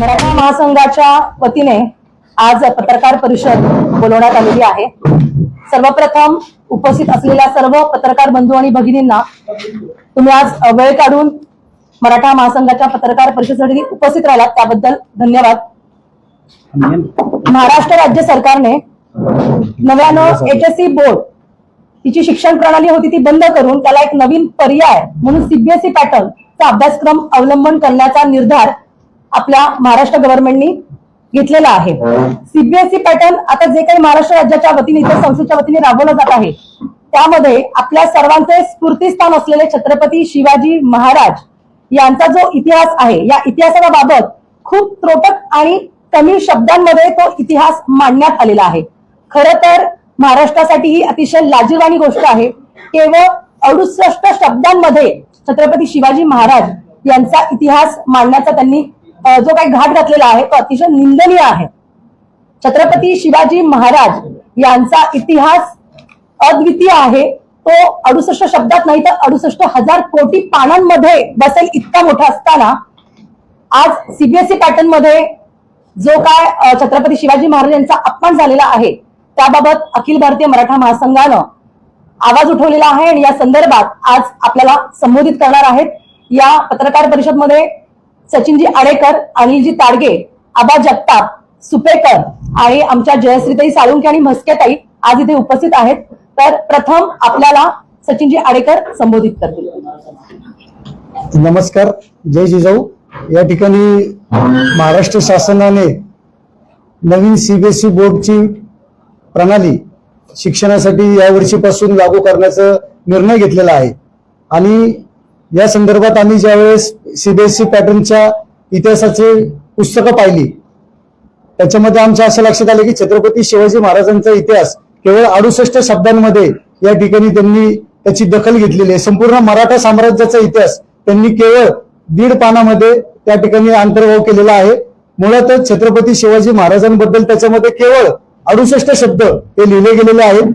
मराठा महासंघाच्या वतीने आज पत्रकार परिषद बोलवण्यात आलेली आहे. सर्वप्रथम उपस्थित असलेल्या सर्व पत्रकार बंधू आणि भगिनींना तुम्ही आज वेळ काढून मराठा महासंघाच्या पत्रकार परिषदेसाठी उपस्थित राहिलात. त्याबद्दल धन्यवाद. महाराष्ट्र राज्य सरकारने नव्यानं एच एस सी बोर्ड तिची शिक्षण प्रणाली होती ती बंद करून त्याला एक नवीन पर्याय म्हणून सीबीएसई पॅटर्नचा अभ्यासक्रम अवलंबन करण्याचा निर्धार आपल्या महाराष्ट्र गव्हर्नमेंटनी घेतलेला आहे. सीबीएसई पॅटर्न आता जे काही महाराष्ट्र राज्याच्या वतीने इतर संस्थेच्या वतीने राबवलं जात आहे त्यामध्ये आपल्या सर्वांचे स्फूर्तीस्थान असलेले छत्रपती शिवाजी महाराज यांचा जो इतिहास आहे या इतिहासाबाबत खूप त्रोटक आणि कमी शब्दांमध्ये तो इतिहास मांडण्यात आलेला आहे. खर तर महाराष्ट्रासाठी ही अतिशय लाजीरवाणी गोष्ट आहे. केवळ अडुसष्ट शब्दांमध्ये छत्रपती शिवाजी महाराज यांचा इतिहास मांडण्याचा त्यांनी जो काही घाट घातलेला आहे तो अतिशय निंदनीय आहे. छत्रपती शिवाजी महाराज यांचा इतिहास अद्वितीय आहे. तो अडुसष्ट शब्दात नाही तर अडुसष्ट हजार कोटी पानांमध्ये बसेल इतका मोठा असताना. आज सीबीएसई पॅटर्नमध्ये जो काय छत्रपती शिवाजी महाराज यांचा अपमान झालेला आहे त्याबाबत अखिल भारतीय मराठा महासंघानं आवाज उठवलेला आहे आणि या संदर्भात आज आपल्याला संबोधित करणार आहेत. या पत्रकार परिषदमध्ये सचिनजी आडेकर अनिलजी ताडगे आबा जगताप सुपेकर आणि आमच्या जयश्रीताई साळुंके आणि म्हस्केताई आज इथे उपस्थित आहेत. तर प्रथम आपल्याला सचिनजी आडेकर संबोधित करतील. नमस्कार जय जिजाऊ. या ठिकाणी महाराष्ट्र शासनाने नवीन सीबीएसई बोर्डची प्रणाली शिक्षणासाठी या वर्षीपासून लागू करण्याचा निर्णय घेतलेला आहे. आणि या संदर्भात आम्ही ज्यावेळेस सीबीएसई पॅटर्नच्या इतिहासाची पुस्तकं पाहिली त्याच्यामध्ये आमच्या असं लक्षात आलं की छत्रपती शिवाजी महाराजांचा इतिहास केवळ अडुसष्ट शब्दांमध्ये या ठिकाणी त्यांनी त्याची दखल घेतलेली आहे. संपूर्ण मराठा साम्राज्याचा इतिहास त्यांनी केवळ दीड पानामध्ये त्या ठिकाणी अंतर्भाव केलेला आहे. मुळातच छत्रपती शिवाजी महाराजांबद्दल त्याच्यामध्ये केवळ अडुसष्ट शब्द हे लिहिले गेलेले आहेत.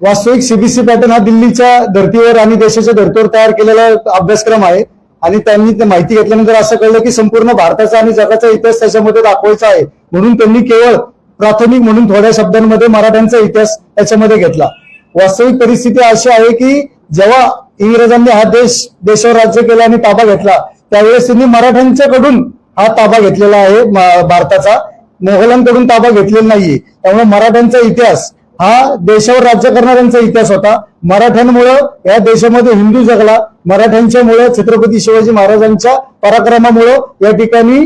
वास्तविक सीबीसी पॅटर्न हा दिल्लीच्या धर्तीवर आणि देशाच्या धर्तीवर तयार केलेला अभ्यासक्रम आहे. आणि त्यांनी ते माहिती घेतल्यानंतर असं कळलं की संपूर्ण भारताचा आणि जगाचा इतिहास त्याच्यामध्ये दाखवायचा आहे. म्हणून त्यांनी केवळ प्राथमिक म्हणून थोड्या शब्दांमध्ये मराठ्यांचा इतिहास त्याच्यामध्ये घेतला. वास्तविक परिस्थिती अशी आहे की जेव्हा इंग्रजांनी हा देश देशावर राज्य केला आणि ताबा घेतला त्यावेळेस त्यांनी मराठ्यांच्याकडून हा ताबा घेतलेला आहे भारताचा. मोगलांकडून ताबा घेतलेला नाहीये. त्यामुळे मराठ्यांचा इतिहास हा देशावर राज्य करणाऱ्यांचा इतिहास होता. मराठ्यांमुळं या देशामध्ये हिंदू जगला. मराठ्यांच्यामुळे छत्रपती शिवाजी महाराजांच्या पराक्रमामुळं या ठिकाणी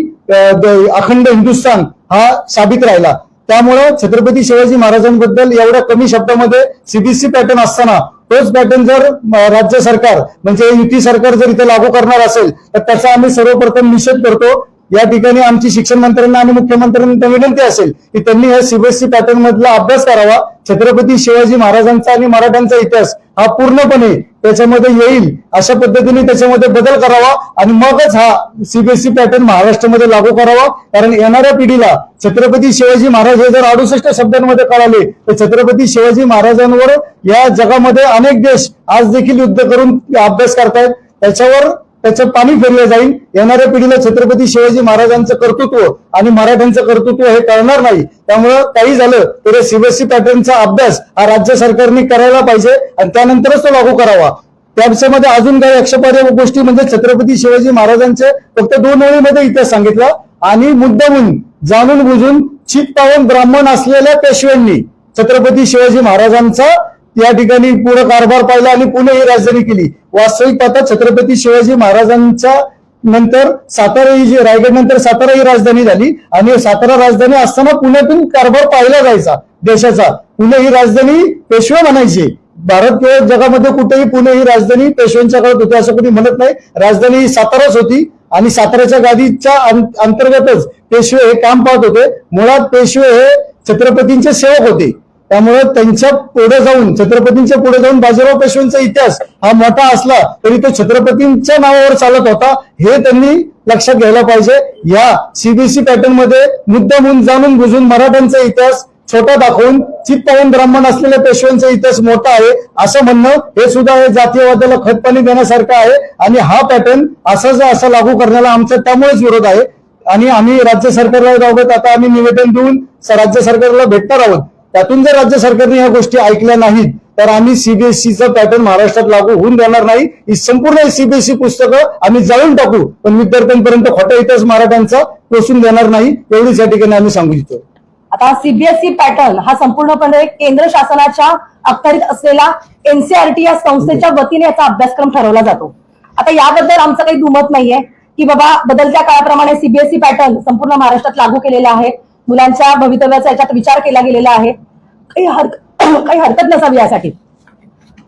अखंड हिंदुस्थान हा साबित राहिला. त्यामुळं छत्रपती शिवाजी महाराजांबद्दल एवढ्या कमी शब्दामध्ये सीबीसी पॅटर्न असताना तोच पॅटर्न जर राज्य सरकार म्हणजे युती सरकार जर इथे लागू करणार असेल तर त्याचा आम्ही सर्वप्रथम निषेध करतो. या ठिकाणी आमची शिक्षण मंत्र्यांना आणि मुख्यमंत्र्यांना विनंती असेल की त्यांनी या सीबीएसई पॅटर्न मधला अभ्यास करावा. छत्रपती शिवाजी महाराजांचा आणि मराठ्यांचा इतिहास हा पूर्णपणे त्याच्यामध्ये येईल अशा पद्धतीने त्याच्यामध्ये बदल करावा आणि मगच हा सीबीएसई पॅटर्न महाराष्ट्रामध्ये लागू करावा. कारण येणाऱ्या पिढीला छत्रपती शिवाजी महाराज हे जर अडुसष्ट शब्दांमध्ये कळाले तर छत्रपती शिवाजी महाराजांवर या जगामध्ये अनेक देश आज देखील युद्ध करून अभ्यास करतायत. त्याच्यावर त्याचं पाणी फिरलं जाईल. येणाऱ्या पिढीला छत्रपती शिवाजी महाराजांचं कर्तृत्व आणि मराठ्यांचं कर्तृत्व हे कळणार नाही. त्यामुळं काही झालं तर सीबीएसई पॅटर्नचा अभ्यास हा राज्य सरकारने करायला पाहिजे आणि त्यानंतरच तो लागू करावा. त्याच्यामध्ये अजून काही आक्षेपार्ह गोष्टी म्हणजे छत्रपती शिवाजी महाराजांचे फक्त दोन ओळीमध्ये इतिहास सांगितला आणि मुद्दामून जाणून बुजून चित पावून ब्राह्मण असलेल्या पेशव्यांनी छत्रपती शिवाजी महाराजांचा या ठिकाणी पुढे कारभार पाहिला आणि पुणे ही राजधानी केली. वास्तविक पाहता छत्रपती शिवाजी महाराजांच्या नंतर सातारा ही जी रायगड नंतर सातारा ही राजधानी झाली. आणि सातारा राजधानी असताना पुण्यातून कारभार पाहिला जायचा देशाचा. पुणे ही राजधानी पेशवे म्हणायची. भारत किंवा जगामध्ये कुठेही पुणे ही राजधानी पेशव्यांच्या काळात होती असं कोणी म्हणत नाही. राजधानी ही साताराच होती आणि साताऱ्याच्या गादीच्या अंतर्गतच पेशवे हे काम पाहत होते. मुळात पेशवे हे छत्रपतींचे सेवक होते. त्यामुळे त्यांच्या पुढे जाऊन छत्रपतींच्या पुढे जाऊन बाजीराव पेशव्यांचा इतिहास हा मोठा असला तरी तो छत्रपतींच्या नावावर चालत होता हे त्यांनी लक्षात घ्यायला पाहिजे. या सीबीसी पॅटर्नमध्ये मुद्दामून जाणून बुजून मराठ्यांचा इतिहास छोटा दाखवून चित पाहून ब्राह्मण असलेल्या पेशव्यांचा इतिहास मोठा आहे असं म्हणणं हे सुद्धा हे जातीयवादाला खतपाणी देण्यासारखं आहे. आणि हा पॅटर्न असा जो असा लागू करण्याला आमचा त्यामुळेच विरोध आहे. आणि आम्ही राज्य सरकारला बाबत आता आम्ही निवेदन देऊन राज्य सरकारला भेटणार आहोत. त्यातून जर राज्य सरकारने ह्या गोष्टी ऐकल्या नाहीत तर आम्ही सीबीएसईचा पॅटर्न महाराष्ट्रात लागू होऊन देणार नाही. ही संपूर्ण सीबीएसई पुस्तकं आम्ही जाळून टाकू पण विद्यार्थ्यांपर्यंत खोटा इतिहास मराठ्यांचा पोचून देणार नाही एवढीच या ठिकाणी आम्ही सांगू इच्छितो आता सीबीएसई पॅटर्न हा संपूर्णपणे केंद्र शासनाच्या अखत्यारीत असलेला एनसीआरटी या संस्थेच्या वतीने याचा अभ्यासक्रम ठरवला जातो. आता याबद्दल आमचं काही दुमत नाहीये की बाबा बदलत्या काळाप्रमाणे सीबीएसई पॅटर्न संपूर्ण महाराष्ट्रात लागू केलेला आहे. मुलांच्या भवितव्याचा याच्यात विचार केला गेलेला आहे. काही हरकत काही हरकत नसावी यासाठी.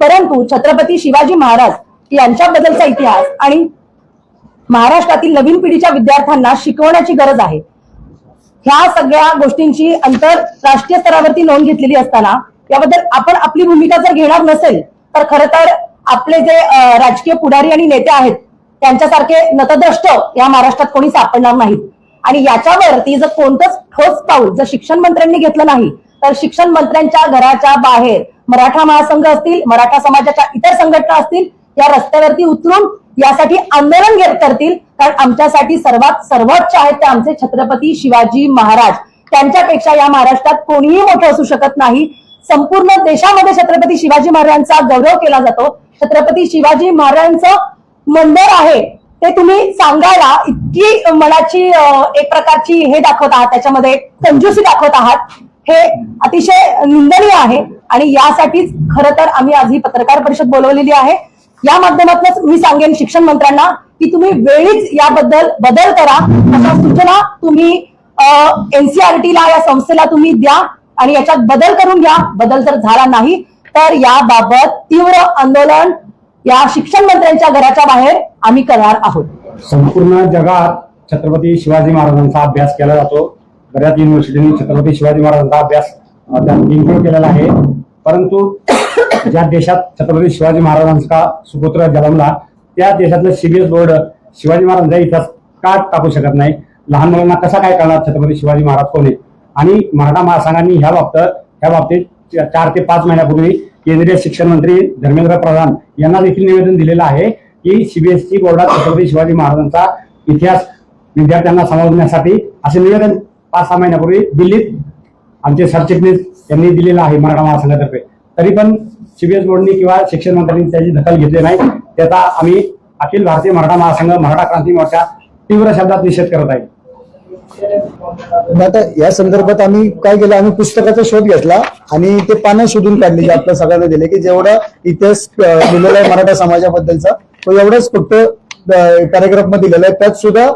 परंतु छत्रपती शिवाजी महाराज यांच्याबद्दलचा इतिहास आणि महाराष्ट्रातील नवीन पिढीच्या विद्यार्थ्यांना शिकवण्याची गरज आहे. ह्या सगळ्या गोष्टींची आंतरराष्ट्रीय स्तरावरती नोंद घेतलेली असताना याबद्दल आपण आपली भूमिका जर घेणार नसेल तर खरं तर आपले जे राजकीय पुढारी आणि नेते आहेत त्यांच्यासारखे नतद्रष्ट या महाराष्ट्रात कोणी सापडणार नाहीत. आणि याच्यावरती जर कोणतंच ठोस पाऊल जर शिक्षण मंत्र्यांनी घेतलं नाही तर शिक्षण मंत्र्यांच्या घराच्या बाहेर मराठा महासंघ असतील मराठा समाजाच्या इतर संघटना असतील या रस्त्यावरती उतरून यासाठी आंदोलन घेत करतील. कारण आमच्यासाठी सर्वात सर्वोच्च आहेत ते आमचे छत्रपती शिवाजी महाराज. त्यांच्यापेक्षा या महाराष्ट्रात कोणीही मोठं असू शकत नाही. संपूर्ण देशामध्ये छत्रपती शिवाजी महाराजांचा गौरव केला जातो. छत्रपती शिवाजी महाराजांचं मंदिर आहे. ते तुम्ही सांगायला इतकी मनाची एक प्रकारची हे दाखवत आहात त्याच्यामध्ये कंजूसी दाखवत आहात. हे अतिशय निंदनीय आहे आणि यासाठीच खरं तर आम्ही आज ही पत्रकार परिषद बोलवलेली आहे. या माध्यमातूनच मी सांगेन शिक्षण मंत्र्यांना की तुम्ही वेळीच याबद्दल बदल करा. अशा सूचना तुम्ही एनसीआरटीला या संस्थेला तुम्ही द्या आणि याच्यात बदल करून घ्या. बदल जर झाला नाही तर याबाबत तीव्र आंदोलन या शिक्षण मंत्र्यांच्या घराच्या बाहेर आम्ही करणार आहोत. संपूर्ण जगात छत्रपती शिवाजी महाराजांचा अभ्यास केला जातो. बऱ्याच युनिव्हर्सिटीने छत्रपती शिवाजी महाराजांचा अभ्यास इन्क्लूड केलेला आहे. परंतु ज्या देशात छत्रपती शिवाजी महाराजांचा सुपुत्र जन्मला त्या देशातलं सीबीएस बोर्ड शिवाजी महाराजांचा इतिहास का टाकू शकत नाही. लहान मुलांना कसा काय करणार छत्रपती शिवाजी महाराज कोण? आणि मराठा महासंघांनी ह्या बाबत ह्या बाबतीत चार ते पाच महिन्यापूर्वी केंद्रीय शिक्षण मंत्री धर्मेंद्र प्रधान यांना देखील निवेदन दिलेलं आहे की सीबीएसई बोर्डात छत्रपती शिवाजी महाराजांचा इतिहास विद्यार्थ्यांना समजण्यासाठी असे निवेदन पाच सहा महिन्यापूर्वी दिल्लीत आमचे सरचिटणीस यांनी दिलेलं आहे मराठा महासंघातर्फे. तरी पण सीबीएस बोर्डनी किंवा शिक्षण मंत्र्यांनी त्याची दखल घेतली नाही. त्याचा आम्ही अखिल भारतीय मराठा महासंघ मराठा क्रांती मोर्चा तीव्र शब्दात निषेध करत आहे. आता या संदर्भात आम्ही काय केलं? आम्ही पुस्तकाचा शोध घेतला आणि ते पानं शोधून काढली जे आपल्या सगळ्यांना दिले की जेवढा इतिहास दिलेला आहे मराठा समाजाबद्दलचा तो एवढाच फक्त पॅराग्राफमध्ये दिलेला आहे. त्यात सुद्धा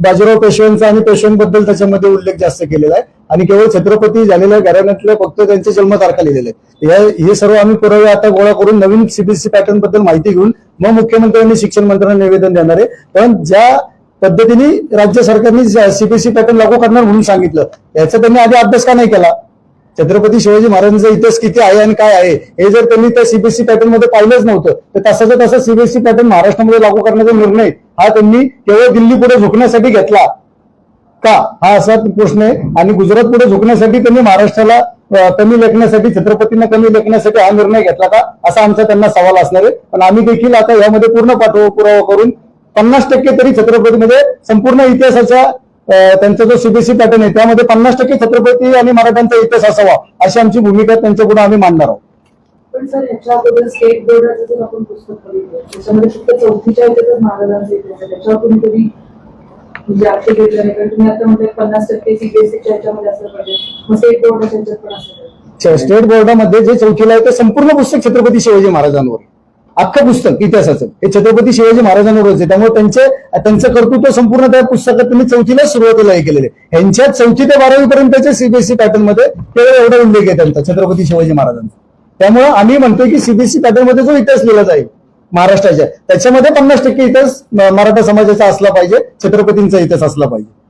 बाजीराव पेशव्यांचा आणि पेशव्यांबद्दल त्याच्यामध्ये उल्लेख जास्त केलेला आहे. आणि केवळ छत्रपती झालेल्या घराण्यातल्या फक्त त्यांचे जन्मतारखा लिहिलेले आहेत. हे सर्व आम्ही पुरावे आता गोळा करून नवीन सीबीएसई पॅटर्नबद्दल माहिती घेऊन मग मुख्यमंत्र्यांनी शिक्षण मंत्र्यांना निवेदन देणार आहे. पण ज्या पद्धतीने राज्य सरकारने सीबीएसई पॅटर्न लागू करणार म्हणून सांगितलं. याचा त्यांनी आधी अभ्यास का नाही केला? छत्रपती शिवाजी महाराजांचा इतिहास किती आहे आणि काय आहे हे जर त्यांनी त्या सीबीएसई पॅटर्नमध्ये पाहिलंच नव्हतं तर तसाचा तसा सीबीएसई पॅटर्न महाराष्ट्रामध्ये लागू करण्याचा निर्णय हा त्यांनी केवळ दिल्ली पुढे झुकण्यासाठी घेतला. का? हा असा प्रश्न आहे. आणि गुजरात पुढे झुकण्यासाठी त्यांनी महाराष्ट्राला कमी लेखण्यासाठी छत्रपतींना कमी लेखण्यासाठी हा निर्णय घेतला का? असा आमचा त्यांना सवाल असणार आहे. पण आम्ही देखील आता यामध्ये पूर्ण पाठव पुरावा करून पन्नास टक्के तरी छत्रपतीमध्ये संपूर्ण इतिहासाच्या अं, त्यांचा जो सीबीएसई पॅटर्न आहे त्यामध्ये पन्नास टक्के छत्रपती आणि मराठ्यांचा इतिहास असावा अशी आमची भूमिका त्यांच्या पुढे आम्ही मांडणार आहोत. पण सर ह्याच्या अगोदर स्टेट बोर्डाचं जर आपण पुस्तक बघितलं त्याच्यामध्ये फक्त चौथीच्या ह्याच्यातच महाराजांचे इतिहास आहे. त्याच्यावर तुम्ही कधी म्हणजे आक्षेप घेतला नाही. कारण तुम्ही आता पन्नास टक्के सीबीएसईच्या ह्याच्यामध्ये असलं पाहिजे. मग स्टेट बोर्डाच्या ह्याच्यात पण असलं पाहिजे. स्टेट बोर्डामध्ये जे चौथीला आहे ते संपूर्ण पुस्तक छत्रपती शिवाजी महाराजांवर. अख्खं पुस्तक इतिहासाचं. हे छत्रपती शिवाजी महाराजांवरच आहे त्यामुळे त्यांचे त्यांचं कर्तृत्व संपूर्ण त्या पुस्तकात त्यांनी चौथीला सुरुवातीला हे केलेले यांच्या चौथी ते बारावी पर्यंतच्या सीबीएसई पॅटर्नमध्ये केवळ एवढा उल्लेख आहे त्यांचा छत्रपती शिवाजी महाराजांचा. त्यामुळे आम्ही म्हणतोय की सीबीएसई पॅटर्नमध्ये जो इतिहास लिहिला जाईल महाराष्ट्राच्या त्याच्यामध्ये पन्नास टक्के इतिहास मराठा समाजाचा असला पाहिजे छत्रपतींचा इतिहास असला पाहिजे.